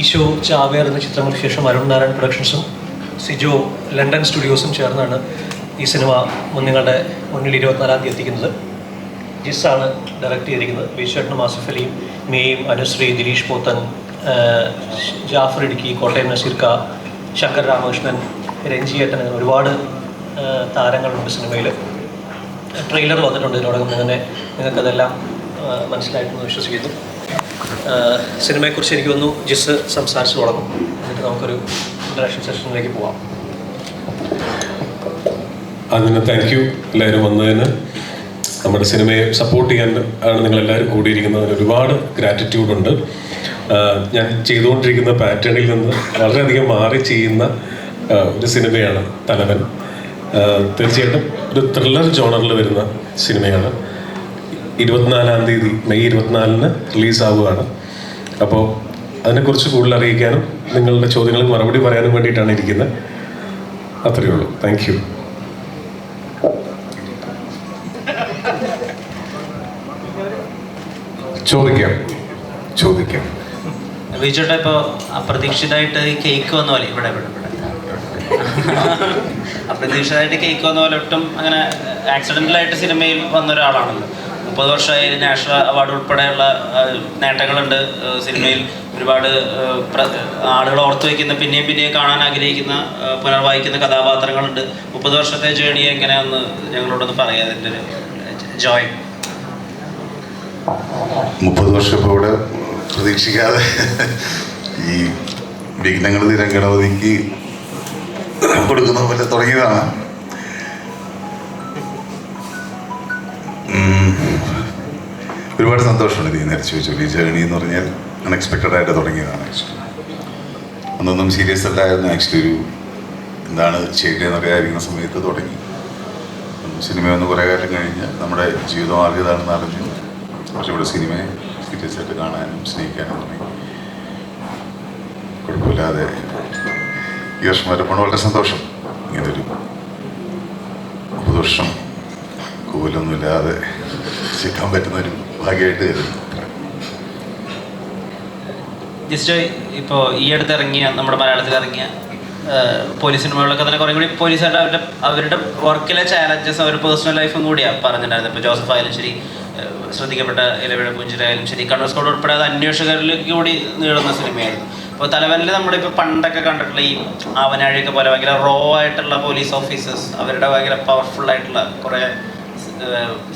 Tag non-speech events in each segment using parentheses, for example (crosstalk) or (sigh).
ഈശോ ചാവേർ എന്ന ചിത്രങ്ങൾക്ക് ശേഷം അരുൺ നാരായൺ പ്രൊഡക്ഷൻസും സിജോ ലണ്ടൻ സ്റ്റുഡിയോസും ചേർന്നാണ് ഈ സിനിമ നിങ്ങളുടെ മുന്നിൽ ഇരുപത്തിനാലാം തീയതി എത്തിക്കുന്നത്. ജിസ്സാണ് ഡയറക്റ്റ് ചെയ്തിരിക്കുന്നത്. വിശ്വട്ടനും ആസിഫ് അലിയും മേയും അനുശ്രീ ദിലീഷ് പോത്തൻ ജാഫർ ഇടുക്കി കോട്ടയം നസീർക്ക ശങ്കർ രാമകൃഷ്ണൻ രഞ്ജിയേട്ടൻ അങ്ങനെ ഒരുപാട് താരങ്ങളുണ്ട് സിനിമയിൽ ട്രെയിലർ വന്നിട്ടുണ്ട് ഇതിനോടകം തന്നെ. നിങ്ങൾക്കതെല്ലാം മനസ്സിലായിട്ടെന്ന് വിശ്വസിക്കുന്നു. സിനിമയെക്കുറിച്ച് എനിക്ക് തോന്നുന്നു ജിസ് സംസാരിച്ചു തുടങ്ങും. എന്നിട്ട് നമുക്കൊരു ഇൻട്രാക്ഷൻ സെഷനിലേക്ക് പോവാം. അതിന് താങ്ക് യു എല്ലാവരും വന്നതിന് നമ്മുടെ സിനിമയെ സപ്പോർട്ട് ചെയ്യാൻ ആണ് നിങ്ങളെല്ലാവരും കൂടിയിരിക്കുന്നതിന് ഒരുപാട് ഗ്രാറ്റിറ്റ്യൂഡ് ഉണ്ട്. ഞാൻ ചെയ്തുകൊണ്ടിരിക്കുന്ന പാറ്റേണിൽ നിന്ന് വളരെയധികം മാറി ചെയ്യുന്ന ഒരു സിനിമയാണ് തലവൻ. തീർച്ചയായിട്ടും ഒരു ത്രില്ലർ ജോണറിൽ വരുന്ന സിനിമയാണ്. ഇരുപത്തിനാലാം തീയതി മെയ് ഇരുപത്തിനാലിന് റിലീസാവുകയാണ്. അപ്പോൾ അതിനെക്കുറിച്ച് കൂടുതൽ അറിയിക്കാനും നിങ്ങളുടെ ചോദ്യങ്ങൾക്ക് മറുപടി പറയാനും വേണ്ടിയിട്ടാണ് ഇരിക്കുന്നത്. അത്രയേ ഉള്ളൂ. താങ്ക് യു ചോദിക്കാം. ചോദിക്കാം. വിജയുടെ ഇപ്പോൾ അപ്രതീക്ഷിതമായിട്ട് കേക്ക് വന്ന പോലെ ഇവിടെ ഇവിടെ ഇവിടെ. അപ്രതീക്ഷിതമായിട്ട് കേക്ക് വന്ന പോലെ ഒട്ടും അങ്ങനെ ആക്സിഡന്റലായിട്ട് സിനിമയിൽ വന്ന ഒരാളാണല്ലോ. മുപ്പത് വർഷമായി നാഷണൽ അവാർഡ് ഉൾപ്പെടെയുള്ള നേട്ടങ്ങളുണ്ട്. സിനിമയിൽ ഒരുപാട് ആളുകൾ ഓർത്തു വയ്ക്കുന്ന പിന്നെയും പിന്നെയും കാണാൻ ആഗ്രഹിക്കുന്ന പുനർവായിക്കുന്ന കഥാപാത്രങ്ങളുണ്ട്. മുപ്പത് വർഷത്തെ ജേണി എങ്ങനെയാന്ന് ഞങ്ങളോടൊന്ന് പറയാം. അതിന്റെ ജോയ് മുപ്പത് വർഷം ഇപ്പോൾ ഇവിടെ പ്രതീക്ഷിക്കാതെ ഈ വിഘ്നങ്ങൾ തിരങ്കടവതിക്ക് കൊടുക്കുന്ന പോലെ തുടങ്ങിയതാണ്. ഒരുപാട് സന്തോഷമുണ്ട് ഇത് നേരെ ചോദിച്ചു ഈ ജേണി എന്ന് പറഞ്ഞാൽ അൺഎക്സ്പെക്റ്റഡ് ആയിട്ട് തുടങ്ങിയതാണ് ആക്ച്വലി അന്നൊന്നും സീരിയസ് അല്ലായിരുന്നു ആക്ച്വലി ഒരു എന്താണ് ചെയ്യേണ്ടതെന്നൊക്കെ ആയിരിക്കുന്ന സമയത്ത് തുടങ്ങി. സിനിമ ഒന്ന് കുറേ കാലം കഴിഞ്ഞ് നമ്മുടെ ജീവിതം ഇതാണെന്ന് അറിഞ്ഞു. കുറച്ചുകൂടെ സിനിമയെ സീരിയസ് ആയിട്ട് കാണാനും സ്നേഹിക്കാനും തുടങ്ങി. കുഴപ്പമില്ലാതെ ഈ വർഷം വരെ വളരെ സന്തോഷം. ഇങ്ങനൊരു മുപ്പത് വർഷം കൂലൊന്നുമില്ലാതെ ചിക്കാൻ പറ്റുന്ന ഒരു ഭാഗ്യമായിട്ട് കരുതുന്നു ജസ്റ്റ് ഇപ്പോൾ ഈ അടുത്ത് ഇറങ്ങിയ നമ്മുടെ മലയാളത്തിൽ ഇറങ്ങിയ പോലീസ് സിനിമകളൊക്കെ തന്നെ കുറേ കൂടി പോലീസുകാരുടെ അവരുടെ അവരുടെ വർക്കിലെ ചാലഞ്ചസ് അവരുടെ പേഴ്സണൽ ലൈഫും കൂടിയാണ് പറഞ്ഞിട്ടുണ്ടായിരുന്നത് ഇപ്പോൾ ജോസഫ് ആയാലും ശരി ശ്രദ്ധിക്കപ്പെട്ട ഇലവിഴ പുഞ്ചിരായാലും ശരി കണ്ണൂർ സ്കോഡ് ഉൾപ്പെടെ അത് അന്വേഷകരിലേക്ക് കൂടി നീളുന്ന സിനിമയായിരുന്നു അപ്പോൾ തലവനിൽ നമ്മളിപ്പോൾ പണ്ടൊക്കെ കണ്ടിട്ടുള്ള ഈ ആവനാഴിയൊക്കെ പോലെ ഭയങ്കര റോ ആയിട്ടുള്ള പോലീസ് ഓഫീസേഴ്സ് അവരുടെ ഭയങ്കര പവർഫുൾ ആയിട്ടുള്ള കുറേ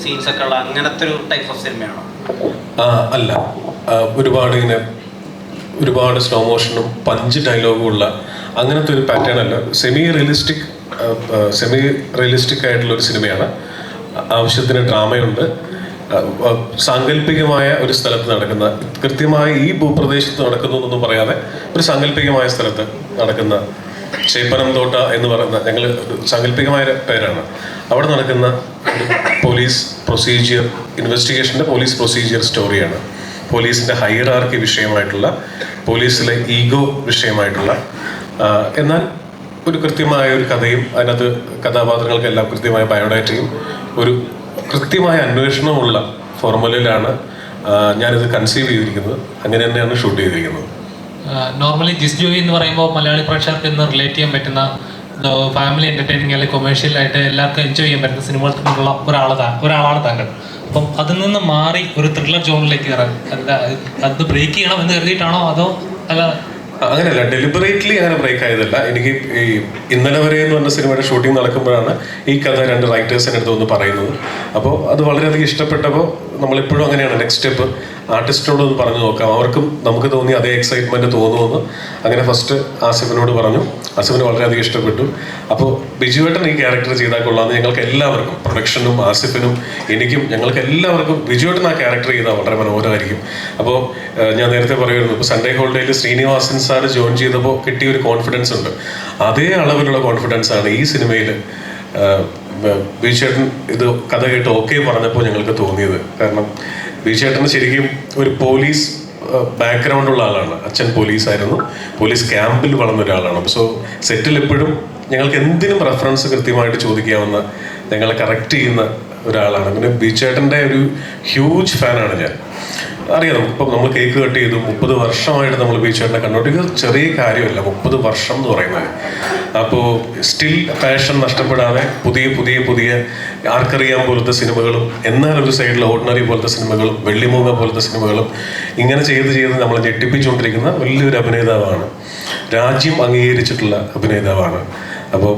സീൻസ് ഒക്കെ ഉള്ള അങ്ങനത്തെ ഒരു ടൈപ്പ് ഓഫ് സിനിമയാണോ അല്ല. ഒരുപാട് ഇങ്ങനെ ഒരുപാട് സ്ലോ മോഷനും പഞ്ച് ഡയലോഗും ഉള്ള അങ്ങനത്തെ ഒരു പാറ്റേൺ അല്ല. സെമി റിയലിസ്റ്റിക് സെമി റിയലിസ്റ്റിക് ആയിട്ടുള്ള ഒരു സിനിമയാണ് ആവശ്യത്തിന് ഡ്രാമയുണ്ട്. സാങ്കല്പികമായ ഒരു സ്ഥലത്ത് നടക്കുന്ന കൃത്യമായി ഈ ഭൂപ്രദേശത്ത് നടക്കുന്നു എന്നൊന്നും പറയാതെ ഒരു സാങ്കല്പികമായ സ്ഥലത്ത് നടക്കുന്ന ചേപ്പനം തോട്ട എന്ന് പറയുന്ന ഞങ്ങൾ സാങ്കല്പികമായ പേരാണ്. അവിടെ നടക്കുന്ന പോലീസ് പ്രൊസീജിയർ ഇൻവെസ്റ്റിഗേഷന്റെ പോലീസ് പ്രൊസീജിയർ സ്റ്റോറിയാണ്. പോലീസിന്റെ ഹൈറാർക്കി വിഷയമായിട്ടുള്ള പോലീസിലെ ഈഗോ വിഷയമായിട്ടുള്ള എന്നാൽ ഒരു കൃത്യമായ ഒരു കഥയും അതിനകത്ത് കഥാപാത്രങ്ങൾക്കെല്ലാം കൃത്യമായ ബയോഡാറ്റയും ഒരു കൃത്യമായ അന്വേഷണമുള്ള ഫോർമുലയിലാണ് ഞാനിത് കൺസീവ് ചെയ്തിരിക്കുന്നത്. അങ്ങനെ തന്നെയാണ് ഷൂട്ട് ചെയ്തിരിക്കുന്നത്. നോർമലി ജിസ് ജോയി എന്ന് പറയുമ്പോൾ മലയാളി പ്രേക്ഷകർക്ക് ഇന്ന് റിലേറ്റ് ചെയ്യാൻ പറ്റുന്ന ഫാമിലി എന്റർടൈനിങ് അല്ലെങ്കിൽ കൊമേഴ്ഷ്യൽ ആയിട്ട് എല്ലാവർക്കും എൻജോയ് ചെയ്യാൻ പറ്റുന്ന സിനിമകൾ തമ്മിലുള്ള ഒരാൾ ഒരാളാണ് താങ്കൾ. അപ്പം അതിൽ നിന്ന് മാറി ഒരു ത്രില്ലർ ജോണിലേക്ക് കയറാൻ അത് ബ്രേക്ക് ചെയ്യണം എന്ന് കരുതിയിട്ടാണോ അതോ അല്ല? അങ്ങനെയല്ല ഡെലിബറേറ്റ്ലി അങ്ങനെ ബ്രേക്ക് ആയതല്ല. എനിക്ക് ഈ ഇന്നലെ വരെ എന്ന് പറഞ്ഞ സിനിമയുടെ ഷൂട്ടിംഗ് നടക്കുമ്പോഴാണ് ഈ കഥ രണ്ട് റൈറ്റേഴ്സിന്റെ അടുത്ത് വന്ന് പറയുന്നത്. അപ്പോൾ അത് വളരെയധികം ഇഷ്ടപ്പെട്ടപ്പോൾ നമ്മളിപ്പോഴും അങ്ങനെയാണ്. നെക്സ്റ്റ് സ്റ്റെപ്പ് ആർട്ടിസ്റ്റിനോട് പറഞ്ഞു നോക്കാം. അവർക്കും നമുക്ക് തോന്നി അതേ എക്സൈറ്റ്മെന്റ് തോന്നുമെന്ന് അങ്ങനെ ഫസ്റ്റ് ആസിഫിനോട് പറഞ്ഞു. ആസിഫിന് വളരെയധികം ഇഷ്ടപ്പെട്ടു. അപ്പോൾ ബിജുവേട്ടൻ ഈ ക്യാരക്ടർ ചെയ്താൽ കൊള്ളാമെന്ന് ഞങ്ങൾക്ക് എല്ലാവർക്കും പ്രൊഡക്ഷനും ആസിഫിനും എനിക്കും ഞങ്ങൾക്ക് എല്ലാവർക്കും ബിജുവേട്ടൻ ആ ക്യാരക്ടർ ചെയ്താൽ വളരെ മനോഹരമായിരിക്കും. അപ്പോൾ ഞാൻ നേരത്തെ പറയുമായിരുന്നു. ഇപ്പോൾ സൺഡേ ഹോളിഡേയിൽ ശ്രീനിവാസൻ സാർ ജോയിൻ ചെയ്തപ്പോൾ കിട്ടിയ ഒരു കോൺഫിഡൻസ് ഉണ്ട്. അതേ അളവിലുള്ള കോൺഫിഡൻസ് ആണ് ഈ സിനിമയിൽ ബിജുചേട്ടൻ ഇത് കഥ കേട്ട് ഓക്കെ പറഞ്ഞപ്പോൾ ഞങ്ങൾക്ക് തോന്നിയത്. കാരണം ബീച്ചേട്ടന് ശരിക്കും ഒരു പോലീസ് ബാക്ക്ഗ്രൗണ്ട് ഉള്ള ആളാണ്. അച്ഛൻ പോലീസായിരുന്നു. പോലീസ് ക്യാമ്പിൽ വളർന്ന ഒരാളാണ്. സോ സെറ്റിൽ എപ്പോഴും ഞങ്ങൾക്ക് എന്തിനും റെഫറൻസ് കൃത്യമായിട്ട് ചോദിക്കാവുന്ന ഞങ്ങളെ കറക്റ്റ് ചെയ്യുന്ന ഒരാളാണ്. പിന്നെ ബീച്ചേട്ടന്റെ ഒരു ഹ്യൂജ് ഫാനാണ് ഞാൻ. അറിയാം നമുക്കിപ്പം നമ്മൾ കേക്ക് കട്ട് ചെയ്തു മുപ്പത് വർഷമായിട്ട് നമ്മൾ ബീച്ചേട്ടനെ കണ്ടോണ്ട് ഇത് ചെറിയ കാര്യമല്ല മുപ്പത് വർഷം എന്ന് പറയുന്നത്. അപ്പോൾ സ്റ്റിൽ ഫാഷൻ നഷ്ടപ്പെടാതെ പുതിയ പുതിയ പുതിയ ആർക്കറിയാൻ പോലത്തെ സിനിമകളും എന്നാൽ ഒരു സൈഡിൽ ഓർഡിനറി പോലത്തെ സിനിമകളും വെള്ളിമൂങ്ങ പോലത്തെ സിനിമകളും ഇങ്ങനെ ചെയ്ത് ചെയ്ത് നമ്മളെ ഞെട്ടിപ്പിച്ചുകൊണ്ടിരിക്കുന്ന വലിയൊരു അഭിനേതാവാണ്. രാജ്യം അംഗീകരിച്ചിട്ടുള്ള അഭിനേതാവാണ്. അപ്പോൾ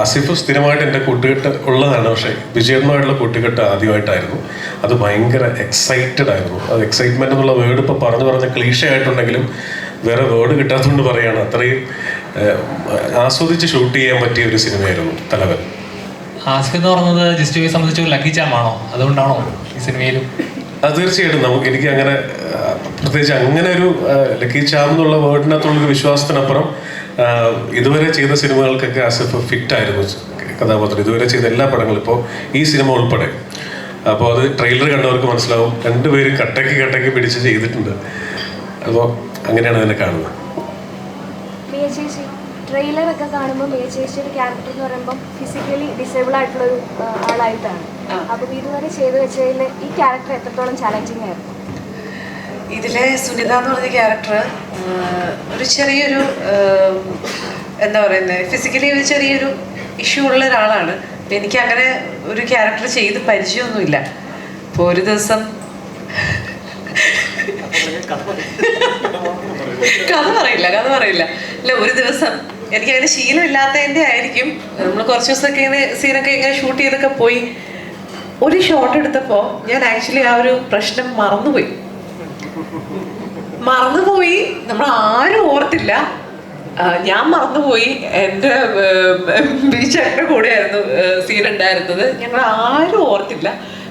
ആസിഫ് സ്ഥിരമായിട്ട് എന്റെ കൂട്ടുകെട്ട് ഉള്ളതാണ്. പക്ഷേ വിജയനുമായിട്ടുള്ള കൂട്ടുകെട്ട് ആദ്യമായിട്ടായിരുന്നു. അത് ഭയങ്കര എക്സൈറ്റഡ് ആയിരുന്നു. അത് എക്സൈറ്റ്മെന്റ് എന്നുള്ള വേർഡ് ഇപ്പോൾ പറഞ്ഞു പറഞ്ഞ ക്ലീഷ ആയിട്ടുണ്ടെങ്കിലും വേറെ വേർഡ് കിട്ടാത്തതുകൊണ്ട് പറയുകയാണ് അത്രയും ആസ്വദിച്ച് ഷൂട്ട് ചെയ്യാൻ പറ്റിയ ഒരു സിനിമയായിരുന്നു തലവൻ. ആസിഫ് എന്ന് പറയുന്നത് ജിസ്റ്റോയെ സംബന്ധിച്ച് ഒരു ലക്കി ചാമാണോ അതുകൊണ്ടാണോ ഈ സിനിമയിലും അത് തീർച്ചയായിട്ടും നമുക്ക് എനിക്ക് അങ്ങനെ പ്രത്യേകിച്ച് അങ്ങനെ ഒരു ലക്കി ചാം എന്നുള്ള വേർഡിനകത്തുള്ളൊരു വിശ്വാസത്തിനപ്പുറം ഇതുവരെ ചെയ്ത സിനിമകൾക്കൊക്കെ ആസിഫ് ഫിറ്റ് ആയിരുന്നു കഥാപാത്രം. ഇതുവരെ ചെയ്ത എല്ലാ പടങ്ങളും ഇപ്പോൾ ഈ സിനിമ ഉൾപ്പെടെ. അപ്പോൾ അത് ട്രെയിലർ കണ്ടവർക്ക് മനസ്സിലാവും. രണ്ടുപേരും കട്ടയ്ക്ക് കട്ടയ്ക്ക് പിടിച്ച് ചെയ്തിട്ടുണ്ട്. അപ്പോൾ അങ്ങനെയാണ് അതിനെ കാണുന്നത്. ചേച്ചി ട്രെയിലറൊക്കെ കാണുമ്പോൾ മിയ ചേച്ചിയുടെ ക്യാരക്ടർ എന്ന് പറയുമ്പോൾ ഫിസിക്കലി ഡിസേബിൾ ആയിട്ടുള്ള ഒരു ആളായിട്ടാണ്. അപ്പം ഇതുവരെ ചെയ്തു വെച്ചതിൽ ഈ ക്യാരക്ടർ എത്രത്തോളം ചലഞ്ചിങ് ആയിരുന്നു? ഇതിലെ സുനിത എന്ന് പറഞ്ഞ ക്യാരക്ടർ ഒരു ചെറിയൊരു എന്താ പറയുന്നത് ഫിസിക്കലി ഒരു ചെറിയൊരു ഇഷ്യൂ ഉള്ള ഒരാളാണ്. അപ്പം എനിക്ക് അങ്ങനെ ഒരു ക്യാരക്ടർ ചെയ്ത് പരിചയമൊന്നുമില്ല. അപ്പോൾ ഒരു ദിവസം കഥ പറയില്ല കഥ പറയില്ല. അല്ല ഒരു ദിവസം എനിക്ക് അതിന് ശീലമില്ലാത്തതിന്റെ ആയിരിക്കും. നമ്മൾ കുറച്ച് ദിവസമൊക്കെ ഇങ്ങനെ സീനൊക്കെ ഇങ്ങനെ ഷൂട്ട് ചെയ്തൊക്കെ പോയി. ഒരു ഷോട്ട് എടുത്തപ്പോൾ ഞാൻ ആക്ച്വലി ആ ഒരു പ്രശ്നം മറന്നുപോയി. മറന്നുപോയി. നമ്മൾ ആരും ഓർത്തില്ല. ഞാൻ മറന്നുപോയി. എന്റെ ബീച്ചേട്ടന്റെ കൂടെയായിരുന്നു സീൻ ഉണ്ടായിരുന്നത് ഞങ്ങൾ ആരും ഓർത്തില്ല.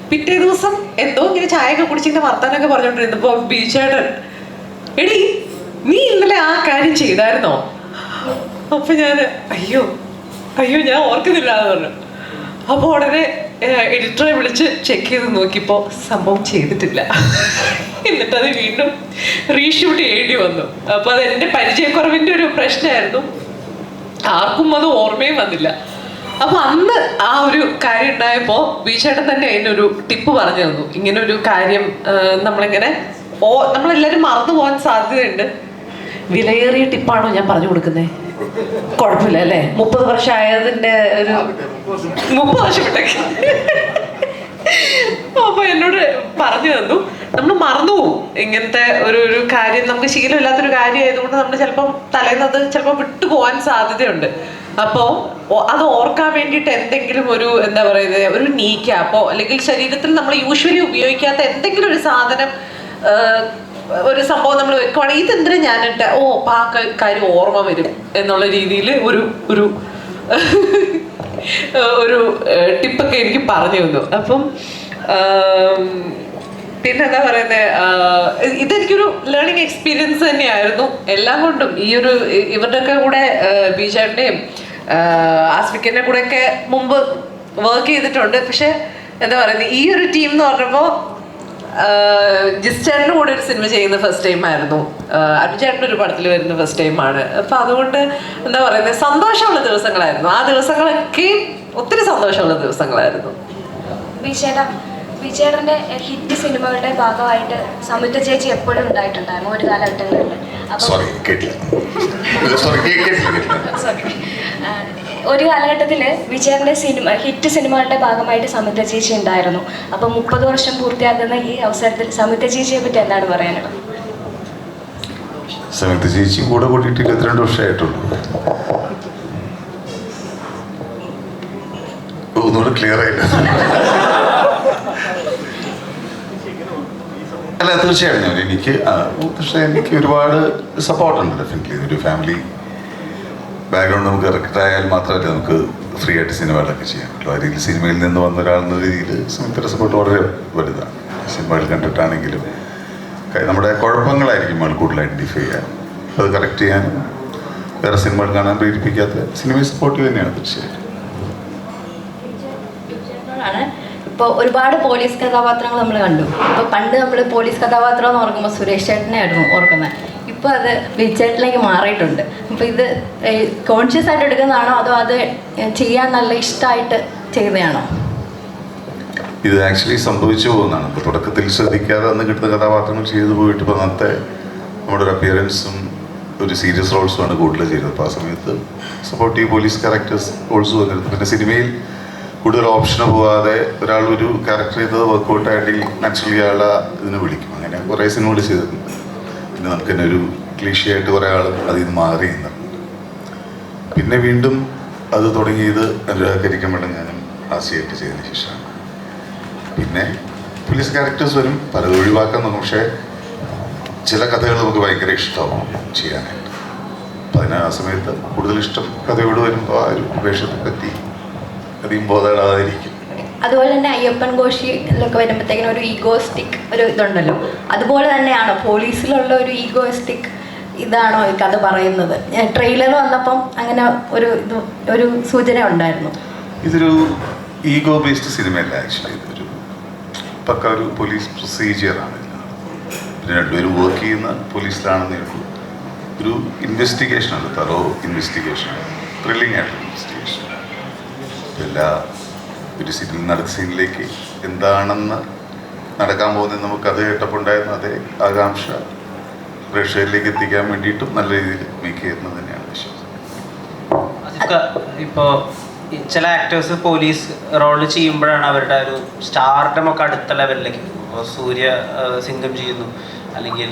പിറ്റേ ദിവസം എന്തോ ഇങ്ങനെ ചായയൊക്കെ കുടിച്ചിങ്ങനെ വർത്താനൊക്കെ പറഞ്ഞുകൊണ്ടിരുന്നപ്പോൾ ബീച്ചേട്ടൻ എടി നീ ഇന്നലെ ആ കാര്യം ചെയ്തായിരുന്നോ? അപ്പൊ ഞാൻ അയ്യോ അയ്യോ ഞാൻ ഓർക്കുന്നില്ല എന്ന് പറഞ്ഞു. അപ്പോൾ ഉടനെ എഡിറ്ററെ വിളിച്ച് ചെക്ക് ചെയ്ത് നോക്കിയപ്പോൾ സംഭവം ചെയ്തിട്ടില്ല. എന്നിട്ട് അത് വീണ്ടും റീഷൂട്ട് ചെയ്യേണ്ടി വന്നു. അപ്പോൾ അത് എന്റെ പരിചയക്കുറവിന്റെ ഒരു പ്രശ്നമായിരുന്നു. ആർക്കും അത് ഓർമ്മയും വന്നില്ല. അപ്പൊ അന്ന് ആ ഒരു കാര്യം ഉണ്ടായപ്പോ ബീച്ചേട്ടൻ തന്നെ അതിനൊരു ടിപ്പ് പറഞ്ഞു തന്നു. ഇങ്ങനെ ഒരു കാര്യം നമ്മളിങ്ങനെ ഓ നമ്മളെല്ലാരും മറന്നു പോകാൻ സാധ്യതയുണ്ട്. വിലയേറിയ ടിപ്പാണോ ഞാൻ പറഞ്ഞു കൊടുക്കുന്നത് കുഴപ്പമില്ല മുപ്പത് വർഷം ആയതിന്റെ ഒരു മുപ്പത് വർഷം അപ്പൊ എന്നോട് പറഞ്ഞു തന്നു നമ്മൾ മറന്നു പോകും ഇങ്ങനത്തെ ഒരു ഒരു കാര്യം നമുക്ക് ശീലമില്ലാത്തൊരു കാര്യമായതുകൊണ്ട് നമ്മൾ ചിലപ്പം തലേന്ന് അത് ചിലപ്പോൾ വിട്ടുപോകാൻ സാധ്യതയുണ്ട്. അപ്പോൾ അത് ഓർക്കാൻ വേണ്ടിയിട്ട് എന്തെങ്കിലും ഒരു എന്താ പറയുന്നത് ഒരു നീക്കാപ്പോ അല്ലെങ്കിൽ ശരീരത്തിൽ നമ്മൾ യൂഷ്വലി ഉപയോഗിക്കാത്ത എന്തെങ്കിലും ഒരു സാധനം ഒരു സംഭവം നമ്മൾ വെക്കുവാണെങ്കിൽ ഇതെന്തിനാ ഞാനിട്ട്? ഓ അപ്പൊ ആ ക- കാര്യം ഓർമ്മ വരും എന്നുള്ള രീതിയിൽ ഒരു ഒരു ഒരു ടിപ്പൊക്കെ എനിക്ക് പറഞ്ഞു തന്നു. അപ്പം പിന്നെ പിന്നെന്താ പറയുന്നത് ഇതെനിക്കൊരു ലേണിംഗ് എക്സ്പീരിയൻസ് തന്നെയായിരുന്നു. എല്ലാം കൊണ്ടും ഈ ഒരു ഇവരുടെ ഇവരുടെയൊക്കെ കൂടെ ബീജാറിന്റെയും ആസ്മിക്കിന്റെ കൂടെയൊക്കെ മുമ്പ് വർക്ക് ചെയ്തിട്ടുണ്ട്. പക്ഷെ എന്താ പറയുന്നത് ഈ ഒരു ടീം എന്ന് പറഞ്ഞപ്പോൾ ജിസ്റ്റേറിന്റെ കൂടെ ഒരു സിനിമ ചെയ്യുന്ന ഫസ്റ്റ് ടൈം ആയിരുന്നു. അഭിചേട്ടന്റെ ഒരു പടത്തിൽ വരുന്ന ഫസ്റ്റ് ടൈം ആണ്. അപ്പൊ അതുകൊണ്ട് എന്താ പറയുന്നത് സന്തോഷമുള്ള ദിവസങ്ങളായിരുന്നു. ആ ദിവസങ്ങളൊക്കെ ഒത്തിരി സന്തോഷമുള്ള ദിവസങ്ങളായിരുന്നു. വിജയേട്ടാ വിജയേട്ടന്റെ ഹിറ്റ് സിനിമകളുടെ ഭാഗമായിട്ട് സമുദ്ര ചേച്ചി എപ്പോഴും ഉണ്ടായിട്ടുണ്ടായിരുന്നു ഒരു കാലഘട്ടങ്ങളിൽ അപ്പം സോറി കേട്ടില്ല. (laughs) സോറി കേട്ടില്ല കേട്ടില്ല. സോറി ഒരു കാലഘട്ടത്തിൽ വിജയന്റെ സിനിമ ഹിറ്റ് സിനിമകളുടെ ഭാഗമായിട്ട് സമുദ്ര ചേച്ചി ഉണ്ടായിരുന്നു. അപ്പൊ മുപ്പത് വർഷം പൂർത്തിയാക്കുന്ന ഈ അവസരത്തിൽ സമുദ്ര ചേച്ചിയെ പറ്റി എന്താണ് പറയാനുള്ളത്? സമിത ചേച്ചി കൂടെ കൂട്ടിയിട്ട് ഇരുപത്തിരണ്ട് വർഷമായിട്ടുള്ളൂ. ഒന്നുകൂടെ ക്ലിയർ ആയില്ല. അല്ല തീർച്ചയായിട്ടും. എനിക്ക് പക്ഷേ എനിക്ക് ഒരുപാട് സപ്പോർട്ടുണ്ട് ഡെഫിനറ്റ്ലി ഒരു ഫാമിലി ബാക്ക്ഗ്രൗണ്ട് നമുക്ക് കറക്റ്റ് ആയാൽ മാത്രമല്ല നമുക്ക് ഫ്രീ ആയിട്ട് സിനിമകളൊക്കെ ചെയ്യാൻ പറ്റുള്ളൂ ആ രീതിയിൽ സിനിമയിൽ നിന്ന് വന്ന ഒരാളെന്ന രീതിയിൽ സിനിമത്തിന്റെ സപ്പോർട്ട് വളരെ വലുതാണ്. സിനിമകൾ കണ്ടിട്ടാണെങ്കിലും നമ്മുടെ കുഴപ്പങ്ങളായിരിക്കും നമ്മൾ കൂടുതൽ ഐഡന്റിഫൈ ചെയ്യാൻ. അത് കറക്റ്റ് ചെയ്യാനും വേറെ സിനിമകൾ കാണാൻ പ്രേരിപ്പിക്കാത്ത സിനിമയെ സപ്പോർട്ട് തന്നെയാണ് തീർച്ചയായിട്ടും. ഇപ്പോൾ ഒരുപാട് പോലീസ് കഥാപാത്രങ്ങൾ നമ്മൾ കണ്ടു. ഇപ്പോൾ പണ്ട് നമ്മൾ പോലീസ് കഥാപാത്രം എന്ന് ഓർക്കുമ്പോൾ സുരേഷ് ചേട്ടനെ ആയിരുന്നു ഓർക്കുന്നത് ഇപ്പോൾ അത് വിജയത്തിലേക്ക് മാറിയിട്ടുണ്ട്. അപ്പോൾ ഇത് കോൺഷ്യസ് ആയിട്ട് എടുക്കുന്നതാണോ അതോ അത് ചെയ്യാൻ നല്ല ഇഷ്ടമായിട്ട് ചെയ്തതാണോ ഇത് ആക്ച്വലി സംഭവിച്ചു പോകുന്നതാണ്. ഇപ്പോൾ തുടക്കത്തിൽ ശ്രദ്ധിക്കാതെ അന്ന് കിട്ടുന്ന കഥാപാത്രങ്ങൾ ചെയ്തു പോയിട്ട് ഇപ്പോൾ അന്നത്തെ നമ്മുടെ ഒരു അപ്പിയറൻസും ഒരു സീരിയസ് റോൾസുമാണ് കൂടുതൽ ചെയ്തത്. അപ്പോൾ ആ സമയത്ത് സപ്പോർട്ടീവ് പോലീസ് ക്യാരക്ടേഴ്സ് റോൾസ് വന്നിരുന്നു. പിന്നെ സിനിമയിൽ കൂടുതൽ ഓപ്ഷന് പോവാതെ ഒരാൾ ഒരു ക്യാരക്ടർ ചെയ്തത് വർക്കൗട്ട് ആയിട്ട് നാച്ചുറലി അയാളെ ഇതിനെ വിളിക്കും. അങ്ങനെ കുറേ സിനിമകൾ ചെയ്തിട്ടുണ്ട്. പിന്നെ നമുക്ക് തന്നെ ഒരു ക്ലീഷിയായിട്ട് കുറേ ആൾ അതിൽ നിന്ന് മാറി നിന്നിട്ടുണ്ട്. പിന്നെ വീണ്ടും അത് തുടങ്ങിയത് അനുരാഗരിക്കപ്പെടും ഞാനും ആസിയായിട്ട് ചെയ്തതിന് ശേഷമാണ്. പിന്നെ പോലീസ് ക്യാരക്ടേഴ്സ് വരും. പലത് ഒഴിവാക്കാൻ പക്ഷേ ചില കഥകൾ നമുക്ക് ഭയങ്കര ഇഷ്ടമാവും ചെയ്യാനായിട്ട്. അപ്പം അതിന് ആ സമയത്ത് കൂടുതൽ ഇഷ്ടം കഥയോട് വരുമ്പോൾ ആ ഒരു വേഷത്തെ പറ്റി അധികം ബോധപ്പെടാതിരിക്കും. അതുപോലെ തന്നെ അയ്യപ്പൻ ഘോഷിലൊക്കെ വരുമ്പോഴത്തേക്കിനും ഒരു ഈഗോസ്റ്റിക് ഒരു ഇതുണ്ടല്ലോ. അതുപോലെ തന്നെയാണോ? പോലീസിലുള്ള ഒരു ഈഗോസ്റ്റിക് ഇതാണോ ഈ കഥ പറയുന്നത്? ട്രെയിലർ വന്നപ്പം അങ്ങനെ ഒരു ഇത് ഒരു സൂചന ഉണ്ടായിരുന്നു. ഇതൊരു ഈഗോ ബേസ്ഡ് സിനിമയല്ല ആക്ച്വലി ഇതൊരു പക്ക ഒരു പോലീസ് പ്രൊസീജിയറാണ് പിന്നെ രണ്ടുപേരും വർക്ക് ചെയ്യുന്ന പോലീസിലാണെന്നേ ഉള്ളൂ. ഒരു ഇൻവെസ്റ്റിഗേഷനാണ് തറോ ഇൻവെസ്റ്റിഗേഷനാണ് ത്രില്ലിംഗ് ആയിട്ടുള്ള ഇൻവെസ്റ്റിഗേഷൻ എല്ലാ ഒരു സീനിൽ നടത്ത സീനിലേക്ക് എന്താണെന്ന് നടക്കാൻ പോകുന്നത് നമുക്ക് അത് കേട്ടപ്പോൾ ഉണ്ടായിരുന്ന അതേ ആകാംക്ഷ. പ്രേക്ഷകരിലേക്ക് എത്തിക്കാൻ വേണ്ടിയിട്ടും നല്ല രീതിയിൽ മേക്ക് ചെയ്യുന്നത് തന്നെയാണ് വിശ്വാസം. ഇപ്പോൾ ചില ആക്ടേഴ്സ് പോലീസ് റോൾ ചെയ്യുമ്പോഴാണ് അവരുടെ ഒരു സ്റ്റാർഡം ഒക്കെ അടുത്ത ലെവലിലേക്ക് സൂര്യ സിംഗം ചെയ്യുന്നു. അല്ലെങ്കിൽ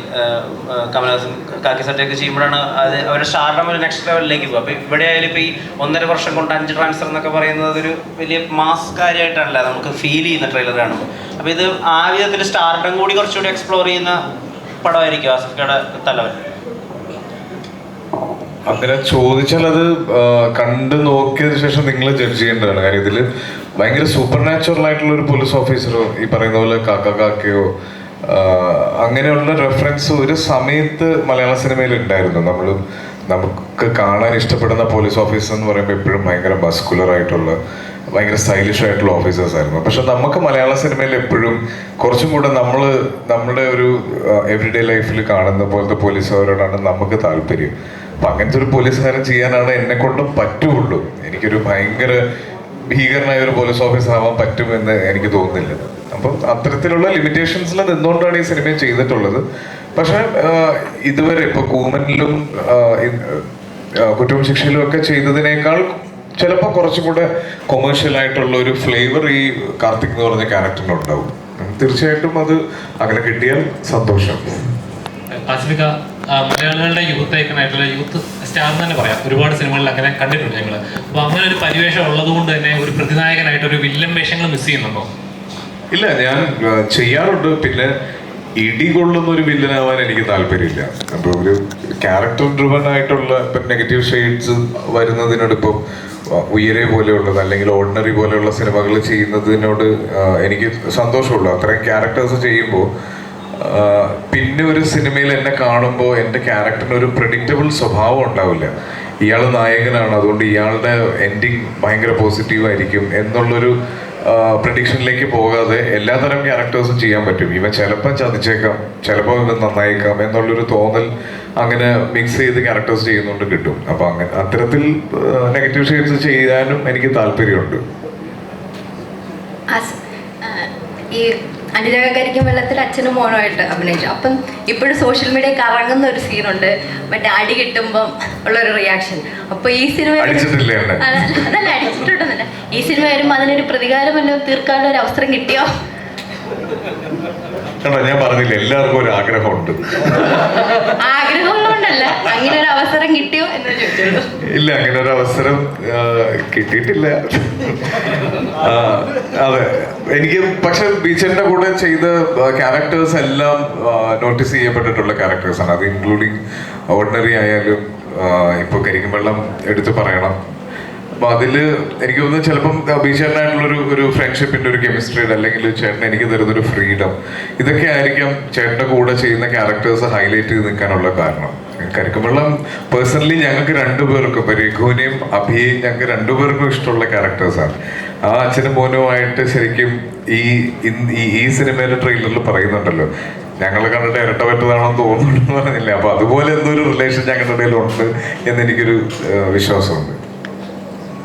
കമലഹാസൻ കാക്കി സട്ടയൊക്കെ ചെയ്യുമ്പോഴാണ് അത് അവരുടെ സ്റ്റാർഡം ഒരു നെക്സ്റ്റ് ലെവലിലേക്ക് പോകും അപ്പോൾ ഇവിടെ ആയാലും ഇപ്പോൾ ഈ ഒന്നര വർഷം കൊണ്ട് അഞ്ച് ട്രാൻസ്ഫർ എന്നൊക്കെ പറയുന്നത് ഒരു വലിയ മാസ് കാര്യമായിട്ടാണല്ലേ നമുക്ക് ഫീൽ ചെയ്യുന്ന ട്രെയിലർ കാണുമ്പോൾ അപ്പോൾ ഇത് ആ വിധത്തിൽ സ്റ്റാർഡം കൂടി കുറച്ചുകൂടി എക്സ്പ്ലോർ ചെയ്യുന്ന പടമായിരിക്കും ആസിഫയുടെ തലവൻ. അങ്ങനെ ചോദിച്ചാൽ അത് കണ്ടു നോക്കിയതിനു ശേഷം നിങ്ങൾ ജഡ്ജ് ചെയ്യേണ്ടതാണ്. കാര്യം ഇതിൽ ഭയങ്കര സൂപ്പർ നാച്ചുറൽ ആയിട്ടുള്ള ഒരു പോലീസ് ഓഫീസറോ ഈ പറയുന്ന പോലെ കാക്ക കാക്കയോ അങ്ങനെയുള്ള റെഫറൻസ് ഒരു സമയത്ത് മലയാള സിനിമയിൽ ഉണ്ടായിരുന്നു. നമ്മൾ നമുക്ക് കാണാൻ ഇഷ്ടപ്പെടുന്ന പോലീസ് ഓഫീസർ എന്ന് പറയുമ്പോൾ എപ്പോഴും ഭയങ്കര മസ്കുലർ ആയിട്ടുള്ള ഭയങ്കര സ്റ്റൈലിഷ് ആയിട്ടുള്ള ഓഫീസേഴ്സ് ആയിരുന്നു. പക്ഷെ നമുക്ക് മലയാള സിനിമയിൽ എപ്പോഴും കുറച്ചും കൂടെ നമ്മൾ നമ്മുടെ ഒരു എവറിഡേ ലൈഫിൽ കാണുന്ന പോലത്തെ പോലീസുകാരോടാണ് നമുക്ക് താല്പര്യം. അപ്പം അങ്ങനത്തെ ഒരു പോലീസുകാരൻ ചെയ്യാനാണ് എന്നെ കൊണ്ടും പറ്റുള്ളൂ. എനിക്കൊരു ഭയങ്കര ഭീകരനായ ഒരു പോലീസ് ഓഫീസർ ആവാൻ പറ്റുമെന്ന് എനിക്ക് തോന്നുന്നില്ല. അപ്പം അത്തരത്തിലുള്ള ലിമിറ്റേഷൻസിൽ നിന്നുകൊണ്ടാണ് ഈ സിനിമ ചെയ്തിട്ടുള്ളത്. പക്ഷെ ഇതുവരെ ഇപ്പൊ കൂമനിലും കുറ്റവും ശിക്ഷയിലും ഒക്കെ ചെയ്തതിനേക്കാൾ ചിലപ്പോൾ കുറച്ചും കൂടെ കൊമേഴ്ഷ്യൽ ആയിട്ടുള്ള ഒരു ഫ്ലേവർ ഈ കാർത്തിക് എന്ന് പറഞ്ഞ ക്യാരക്ടറിന് ഉണ്ടാവും. തീർച്ചയായിട്ടും അത് അങ്ങനെ കിട്ടിയാൽ സന്തോഷം. മലയാളികളുടെ യൂത്ത് ഐക്കണായിട്ടുള്ള യൂത്ത് സ്റ്റാർ തന്നെ പറയാം. ഒരുപാട് സിനിമകളിൽ അങ്ങനെ കണ്ടിട്ടുണ്ട് ഞങ്ങൾ അപ്പോൾ അങ്ങനെ ഒരു പരിവേഷം ഉള്ളത് കൊണ്ട് തന്നെ ഒരു പ്രതിനായകനായിട്ട് ഒരു വില്ലൻ വേഷങ്ങൾ മിസ് ചെയ്യുന്നുണ്ടോ? ഇല്ല ഞാൻ ചെയ്യാറുണ്ട്. പിന്നെ ഇടി കൊള്ളുന്ന ഒരു വില്ലനാവാൻ എനിക്ക് താല്പര്യമില്ല. അപ്പൊ ഒരു ക്യാരക്ടർ ഡ്രിവൺ ആയിട്ടുള്ള നെഗറ്റീവ് ഷെയ്ഡ്സ് വരുന്നതിനോട് ഇപ്പം ഉയരെ പോലെയുള്ളത് അല്ലെങ്കിൽ ഓർഡിനറി പോലെയുള്ള സിനിമകൾ ചെയ്യുന്നതിനോട് എനിക്ക് സന്തോഷമുള്ളൂ. അത്രയും ക്യാരക്ടേഴ്സ് ചെയ്യുമ്പോൾ പിന്നെ ഒരു സിനിമയിൽ എന്നെ കാണുമ്പോൾ എന്റെ ക്യാരക്ടറിന് ഒരു പ്രഡിക്റ്റബിൾ സ്വഭാവം ഉണ്ടാവില്ല. ഇയാൾ നായകനാണ് അതുകൊണ്ട് ഇയാളുടെ എൻഡിങ് ഭയങ്കര പോസിറ്റീവായിരിക്കും എന്നുള്ളൊരു പ്രഡിക്ഷനിലേക്ക് പോകാതെ എല്ലാതരം ക്യാരക്ടേഴ്സും ചെയ്യാൻ പറ്റും. ഇവ ചിലപ്പോൾ ചതിച്ചേക്കാം ചിലപ്പോൾ ഇവ നന്നായേക്കാം എന്നുള്ളൊരു തോന്നൽ അങ്ങനെ മിക്സ് ചെയ്ത് ക്യാരക്ടേഴ്സ് ചെയ്യുന്നുണ്ട് കിട്ടും. അപ്പൊ അങ്ങനെ അത്തരത്തിൽ നെഗറ്റീവ് ഷെയ്ഡ്സ് ചെയ്യാനും എനിക്ക് താല്പര്യമുണ്ട്. ഈ അനുരാഗ കരിക്കും വെള്ളത്തിൽ അച്ഛനും മോനുമായിട്ട് അഭിനയിച്ചു. അപ്പം ഇപ്പോഴും സോഷ്യൽ മീഡിയ കറങ്ങുന്ന ഒരു സീനുണ്ട് മറ്റേ അടി കിട്ടുമ്പം ഉള്ള ഒരു റിയാക്ഷൻ അപ്പൊ ഈ സിനിമ? അതല്ല അടിച്ചിട്ടുണ്ടെന്നല്ല ഈ സിനിമ വരുമ്പോൾ അതിനൊരു പ്രതികാരം എന്നോ തീർക്കാനുള്ള ഒരു അവസരം കിട്ടിയോ? കണ്ടോ ഞാൻ പറഞ്ഞില്ല എല്ലാവർക്കും ഒരു ആഗ്രഹമുണ്ട്. അങ്ങനെ ഒരു അവസരം കിട്ടിയോ ഇല്ല അങ്ങനെ ഒരു അവസരം കിട്ടിയിട്ടില്ല. അതെ. എനിക്ക് പക്ഷെ ബീച്ചറിന്റെ കൂടെ ചെയ്ത ക്യാരക്ടേഴ്സ് എല്ലാം നോട്ടീസ് ചെയ്യപ്പെട്ടിട്ടുള്ള ക്യാരക്ടേഴ്സ് ആണ്. അത് ഇൻക്ലൂഡിങ് ഓർഡിനറി ആയാലും ഇപ്പൊ കരിക്കും വെള്ളം എടുത്തു പറയണം. അപ്പൊ അതിൽ എനിക്ക് തോന്നുന്നു ചിലപ്പം ബീച്ചേട്ടനായിട്ടുള്ള ഒരു ഒരു ഫ്രണ്ട്ഷിപ്പിന്റെ ഒരു കെമിസ്ട്രിയുടെ അല്ലെങ്കിൽ ചേട്ടൻ എനിക്ക് തരുന്ന ഒരു ഫ്രീഡം ഇതൊക്കെ ആയിരിക്കാം ചേട്ടന്റെ കൂടെ ചെയ്യുന്ന ക്യാരക്ടേഴ്സ് ഹൈലൈറ്റ് ചെയ്ത് നിൽക്കാനുള്ള കാരണം. കരിക്കുമ്പള്ളം പേഴ്സണലി ഞങ്ങൾക്ക് രണ്ടുപേർക്കും രഘുവിനെയും അഭിയെയും ഞങ്ങൾക്ക് രണ്ടുപേർക്കും ഇഷ്ടമുള്ള ക്യാരക്ടേഴ്സാണ് ആ അച്ഛനും മോനുമായിട്ട് ശരിക്കും ഈ ഈ സിനിമയിലെ ട്രെയിലറിൽ പറയുന്നുണ്ടല്ലോ ഞങ്ങൾ കണ്ടിട്ട് ഇരട്ട പറ്റതാണെന്ന് തോന്നുന്നുണ്ടെന്ന് പറഞ്ഞില്ല? അപ്പൊ അതുപോലെ എന്തോ ഒരു റിലേഷൻ ഞങ്ങളുടെ ഇടയിൽ ഉണ്ട് എന്ന് എനിക്കൊരു ഏഹ്, വിശ്വാസമുണ്ട്.